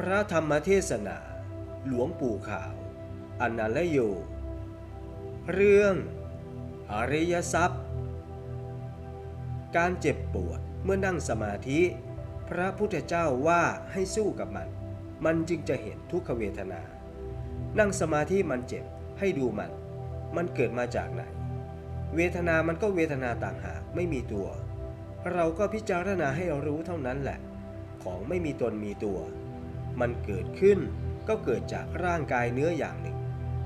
พระธรรมเทศนา หลวงปู่ขาว อนันลโย เรื่องอริยทรัพย์ การเจ็บปวดเมื่อนั่งสมาธิ พระพุทธเจ้าว่าให้สู้กับมัน มันจึงจะเห็นทุกขเวทนา นั่งสมาธิมันเจ็บให้ดูมัน มันเกิดมาจากไหน เวทนามันก็เวทนาต่างหากไม่มีตัว เราก็พิจารณาให้รู้เท่านั้นแหละ ของไม่มีตนมีตัว มันเกิดขึ้นก็เกิดจากร่างกายเนื้ออย่างหนึ่ง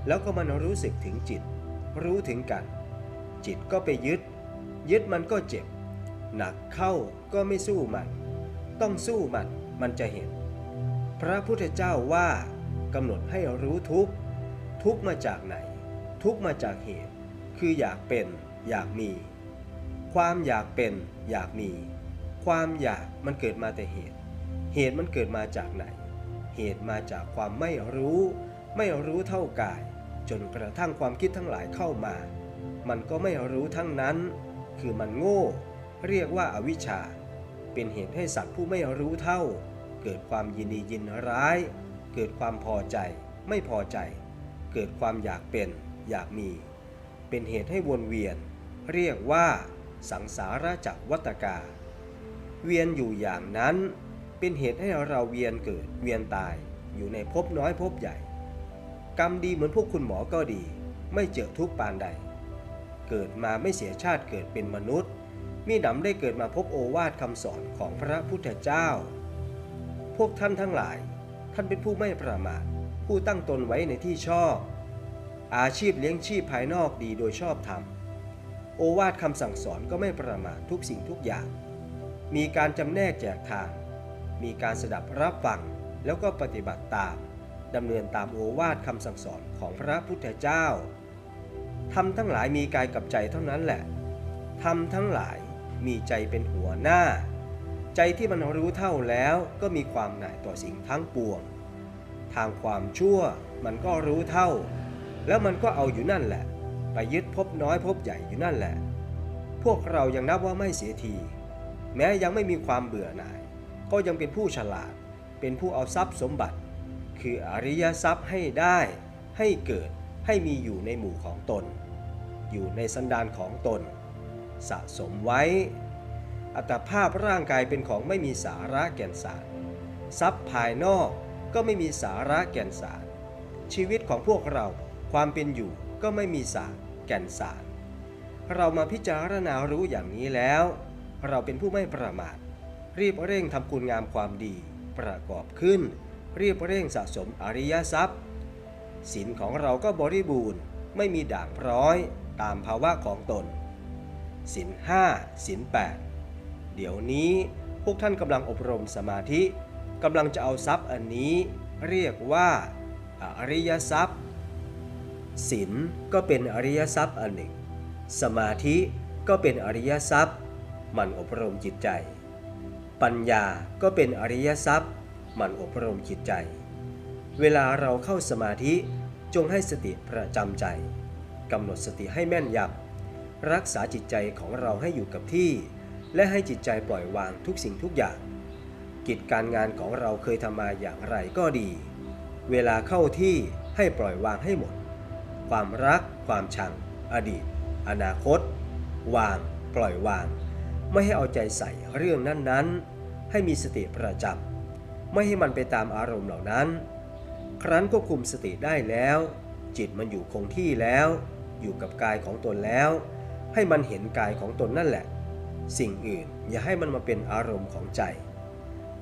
แล้วก็มันรู้สึกถึงจิต รู้ถึงกัน จิตก็ไปยึด ยึดมันก็เจ็บ หนักเข้าก็ไม่สู้มัน ต้องสู้มันมันจะเห็น พระพุทธเจ้าว่ากำหนดให้รู้ทุกทุกมาจากไหน ทุกมาจากเหตุ คืออยากเป็น อยากมี ความอยากเป็น อยากมี ความอยากมันเกิดมาแต่เหตุ เหตุมันเกิดมาจากไหน เหตุมาจากความไม่รู้ ไม่รู้เท่ากาย จนกระทั่งความคิดทั้งหลายเข้ามา มันก็ไม่รู้ทั้งนั้น คือมันโง่ เรียกว่าอาวิชชา เป็นเหตุให้สัตว์ผู้ไม่รู้เท่า เกิดความยินดียินร้าย เกิดความพอใจ ไม่พอใจ เกิดความอยากเป็น อยากมี เป็นเหตุให้วนเวียน เรียกว่า สังสารจักวัตกา เวียนอยู่อย่างนั้น เป็นเหตุให้เราเวียนเกิดเวียนตายอยู่ในภพน้อยภพใหญ่ กรรมดีเหมือนพวกคุณหมอก็ดี ไม่เจอทุกปานใด เกิดมาไม่เสียชาติเกิดเป็นมนุษย์ มีดำได้เกิดมาพบโอวาทคำสอนของพระพุทธเจ้า พวกท่านทั้งหลาย ท่านเป็นผู้ไม่ประมาทผู้ตั้งตนไว้ในที่ชอบ อาชีพเลี้ยงชีพภายนอกดีโดยชอบธรรมโอวาทคำสั่งสอนก็ไม่ประมาททุกสิ่งทุกอย่าง มีการจำแนกแจกทาง มีการสดับรับฟังแล้วก็ปฏิบัติตามดำเนินตามโอวาทคำสั่งสอนของพระพุทธเจ้าทำทั้งหลายมีกายกับใจเท่านั้นแหละทำทั้งหลายมีใจเป็นหัวหน้า ใจที่มันรู้เท่าแล้วก็มีความหน่ายต่อสิ่งทั้งปวง ทางความชั่วมันก็รู้เท่า แล้วมันก็เอาอยู่นั่นแหละ ไปยึดพบน้อยพบใหญ่อยู่นั่นแหละ พวกเรายังนับว่าไม่เสียที แม้ยังไม่มีความเบื่อหน่าย ก็ยังเป็นผู้ฉลาด เป็นผู้เอาทรัพย์สมบัติ คืออริยทรัพย์ให้ได้ ให้เกิดให้มีอยู่ในหมู่ของตน อยู่ในสันดานของตน สะสมไว้ อัตภาพร่างกายเป็นของไม่มีสาระแก่นสาร ทรัพย์ภายนอกก็ไม่มีสาระแก่นสาร ชีวิตของพวกเราความเป็นอยู่ก็ไม่มีสารแก่นสาร เรามาพิจารณารู้อย่างนี้แล้ว เราเป็นผู้ไม่ประมาท รีบเร่งทำคุณงามความดี ประกอบขึ้น รีบเร่งสะสมอริยทรัพย์ศีลของเราก็บริบูรณ์ ไม่มีด่างพร้อยตามภาวะของตนศีลห้าศีลแปดเดี๋ยวนี้พวกท่านกำลังอบรมสมาธิกำลังจะเอาทรัพย์อันนี้ เรียกว่าอริยทรัพย์ศีลก็เป็นอริยทรัพย์อันหนึ่ง สมาธิก็เป็นอริยทรัพย์ มันอบรมจิตใจ ปัญญาก็เป็นอริยทรัพย์ มันอบรมจิตใจ เวลาเราเข้าสมาธิจงให้สติประจำใจกำหนดสติให้แม่นยำรักษาจิตใจของเราให้อยู่กับที่ และให้จิตใจปล่อยวางทุกสิ่งทุกอย่าง กิจการงานของเราเคยทำมาอย่างไรก็ดี เวลาเข้าที่ให้ปล่อยวางให้หมด ความรัก ความชัง อดีต อนาคต วาง ปล่อยวาง ไม่ให้เอาใจใส่เรื่องนั้นๆ ให้มีสติประจำไม่ให้มันไปตามอารมณ์เหล่านั้น ครั้นควบคุมสติได้แล้ว จิตมันอยู่คงที่แล้ว อยู่กับกายของตนแล้ว ให้มันเห็นกายของตนนั่นแหละ สิ่งอื่นอย่าให้มันมาเป็นอารมณ์ของใจ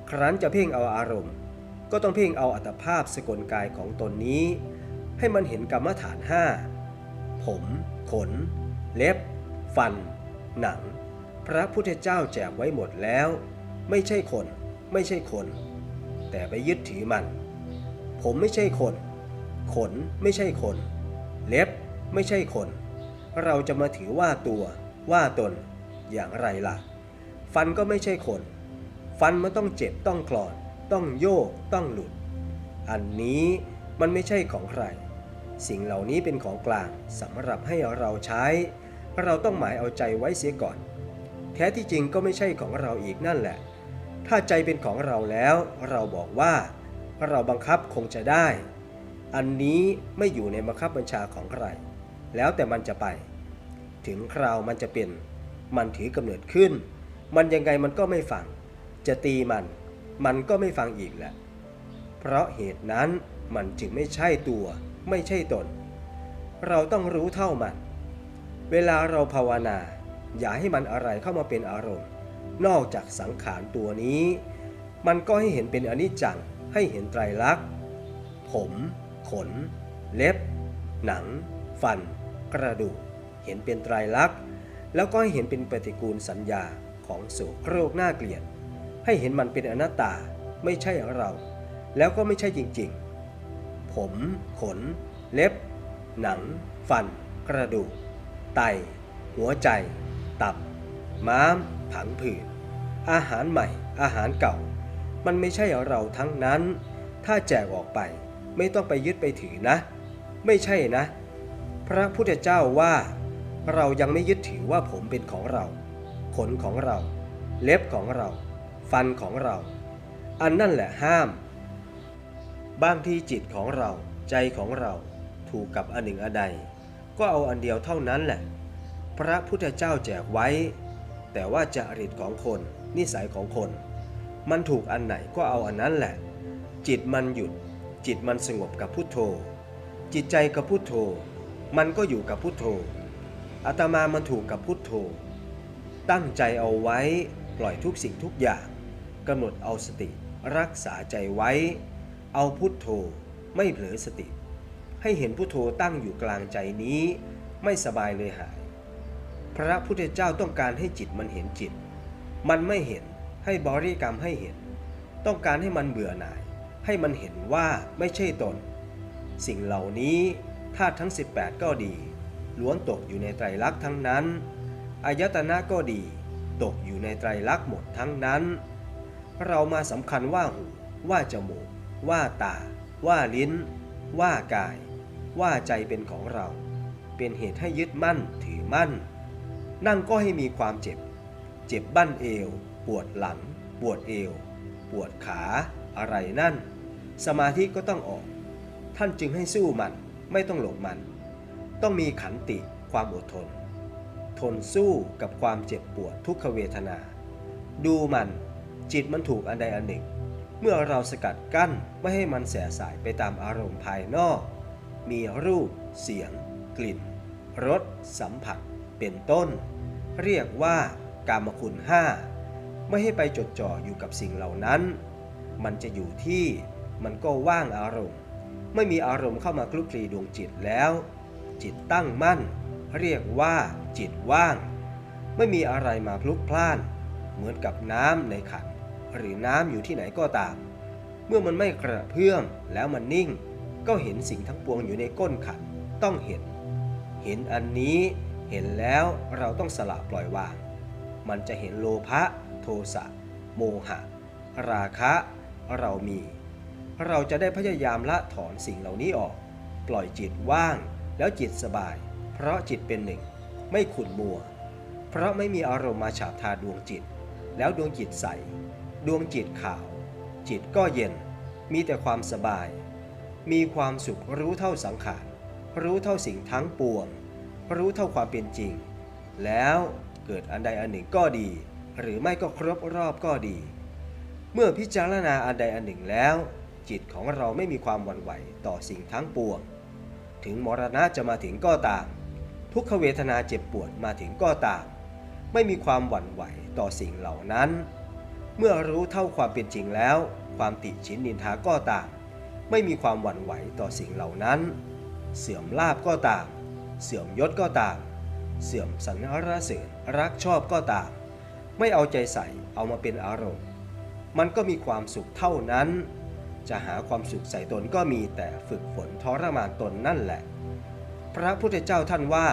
ครั้นจะเพ่งเอาอารมณ์ ก็ต้องเพ่งเอาอัตภาพสกลกายของตนนี้ ให้มันเห็นกรรมฐานห้าผม ขน เล็บ ฟัน หนัง พระพุทธเจ้าแจกไว้หมดแล้ว ไม่ใช่คน ไม่ใช่คน แต่ไปยึดถือมัน ผมไม่ใช่คน ขนไม่ใช่คน เล็บไม่ใช่คน เราจะมาถือว่าตัว ว่าตน อย่างไรล่ะ ฟันก็ไม่ใช่คน ฟันมันต้องเจ็บต้องคลอน ต้องโยกต้องหลุด อันนี้มันไม่ใช่ของใคร สิ่งเหล่านี้เป็นของกลางสำหรับให้เราใช้ เราต้องหมายเอาใจไว้เสียก่อน แท้ที่จริงก็ไม่ใช่ของเราอีกนั่นแหละ ถ้าใจเป็นของเราแล้ว เราบอกว่า เราบังคับคงจะได้ อันนี้ไม่อยู่ในบังคับบัญชาของใคร แล้วแต่มันจะไป ถึงคราวมันจะเป็น มันถือกำเนิดขึ้น มันยังไงมันก็ไม่ฟัง จะตีมัน มันก็ไม่ฟังอีกแหละ เพราะเหตุนั้นมันจึงไม่ใช่ตัว ไม่ใช่ตน เราต้องรู้เท่ามัน เวลาเราภาวนา อย่าให้มันอะไรเข้ามาเป็นอารมณ์ นอกจากสังขารตัวนี้ มันก็ให้เห็นเป็นอนิจจัง ให้เห็นไตรลักษณ์ ผม ขน เล็บ หนัง ฟัน กระดูก เห็นเป็นไตรลักษณ์ แล้วก็ให้เห็นเป็นปฏิกูลสัญญาของโสโครกน่าเกลียด ให้เห็นมันเป็นอนัตตา ไม่ใช่เรา แล้วก็ไม่ใช่จริงๆ ผม ขน เล็บ หนัง ฟัน กระดูก ไต หัวใจ ตับ ม้าม ผังผืด อาหารใหม่ อาหารเก่า มันไม่ใช่เราทั้งนั้น ถ้าแจกออกไปไม่ต้องไปยึดไปถือนะ ไม่ใช่นะ พระพุทธเจ้าว่า เรายังไม่ยึดถือว่าผมเป็นของเรา ขนของเรา เล็บของเรา ฟันของเรา อันนั่นแหละห้าม บางที่จิตของเรา ใจของเรา ถูกกับอันหนึ่งอันใด ก็เอาอันเดียวเท่านั้นแหละ พระพุทธเจ้าแจกไว้ แต่ว่าจริตของคน นิสัยของคน มันถูกอันไหนก็เอาอันนั้นแหละ จิตมันหยุด จิตมันสงบกับพุทโธ จิตใจกับพุทโธ มันก็อยู่กับพุทโธอาตมามันถูกกับพุทโธ ตั้งใจเอาไว้ปล่อยทุกสิ่งทุกอย่างกำหนดเอาสติรักษาใจไว้ เอาพุทโธไม่เผลอสติ ให้เห็นพุทโธตั้งอยู่กลางใจนี้ ไม่สบายเลยหาย พระพุทธเจ้าต้องการให้จิตมันเห็นจิต มันไม่เห็นให้บริกรรมให้เห็น ต้องการให้มันเบื่อหน่าย ให้มันเห็นว่าไม่ใช่ตน สิ่งเหล่านี้ธาตุทั้ง 18 ก็ดี ล้วนตกอยู่ในไตรลักษณ์ทั้งนั้นอายตนะก็ดี ตกอยู่ในไตรลักษณ์หมดทั้งนั้น เรามาสำคัญว่าหู ว่าจมูก ว่าตา ว่าลิ้น ว่ากาย ว่าใจเป็นของเรา เป็นเหตุให้ยึดมั่นถือมั่น นั่งก็ให้มีความเจ็บ เจ็บบั้นเอว ปวดหลัง ปวดเอว ปวดขา อะไรนั่น สมาธิก็ต้องออก ท่านจึงให้สู้มัน ไม่ต้องหลบมัน ต้องมีขันติความอดทน ทนสู้กับความเจ็บปวดทุกขเวทนา ดูมันจิตมันถูกอันใดอันหนึ่ง เมื่อเราสกัดกั้นไม่ให้มันแสสายไปตามอารมณ์ภายนอก มีรูป เสียง กลิ่น รส สัมผัส เป็นต้น เรียกว่ากามคุณห้าไม่ให้ไปจดจ่ออยู่กับสิ่งเหล่านั้น มันจะอยู่ที่มันก็ว่างอารมณ์ ไม่มีอารมณ์เข้ามาคลุกคลีดวงจิตแล้ว จิตตั้งมั่น เรียกว่าจิตว่าง ไม่มีอะไรมาพลุกพล่าน เหมือนกับน้ำในขันหรือน้ำอยู่ที่ไหนก็ตาม เมื่อมันไม่กระเพื่อมแล้วมันนิ่ง ก็เห็นสิ่งทั้งปวงอยู่ในก้นขันต้องเห็น เห็นอันนี้ เห็นแล้วเราต้องสละปล่อยวาง มันจะเห็นโลภะโทสะโมหะ ราคะเรามี เราจะได้พยายามละถอนสิ่งเหล่านี้ออก ปล่อยจิตว่างแล้วจิตสบาย เพราะจิตเป็นหนึ่ง ไม่ขุ่นมัว เพราะไม่มีอารมณ์มาฉาบทาดวงจิต แล้วดวงจิตใส ดวงจิตขาว จิตก็เย็น มีแต่ความสบาย มีความสุขรู้เท่าสังขาร รู้เท่าสิ่งทั้งปวง รู้เท่าความเป็นจริง แล้วเกิดอันใดอันหนึ่งก็ดี หรือไม่ก็ครบรอบก็ดี เมื่อพิจารณาอันใดอันหนึ่งแล้ว จิตของเราไม่มีความหวั่นไหวต่อสิ่งทั้งปวง ถึงมรณะจะมาถึงก็ตาม ทุกขเวทนาเจ็บปวดมาถึงก็ตาม ไม่มีความหวั่นไหวต่อสิ่งเหล่านั้น เมื่อรู้เท่าความเป็นจริงแล้ว ความติชินนินทาก็ตาม ไม่มีความหวั่นไหวต่อสิ่งเหล่านั้น เสื่อมลาบก็ตาม เสื่อมยศก็ตาม เสื่อมสรรเสริญรักชอบก็ตาม ไม่เอาใจใส่เอามาเป็นอารมณ์ มันก็มีความสุขเท่านั้น จะหาความสุขใส่ตนก็มีแต่ฝึกฝนทรมานตนนั่นแหละ พระพุทธเจ้าท่านว่า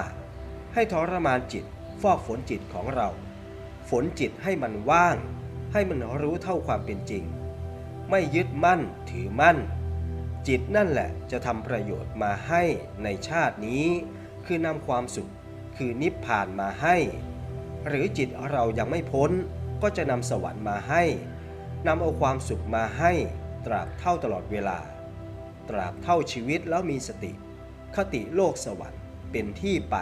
ให้ทรมานจิตฟอกฝนจิตของเรา ฝนจิตให้มันว่าง ให้มันรู้เท่าความเป็นจริง ไม่ยึดมั่นถือมั่นจิตนั่นแหละจะทำประโยชน์มาให้ในชาตินี้ คือนำความสุข คือนิพพานมาให้ หรือจิตเรายังไม่พ้นก็จะนำสวรรค์มาให้นำเอาความสุขมาให้ตราบเท่าตลอดเวลา ตราบเท่าชีวิตแล้วมีสติ คติโลกสวรรค์เป็นที่ไป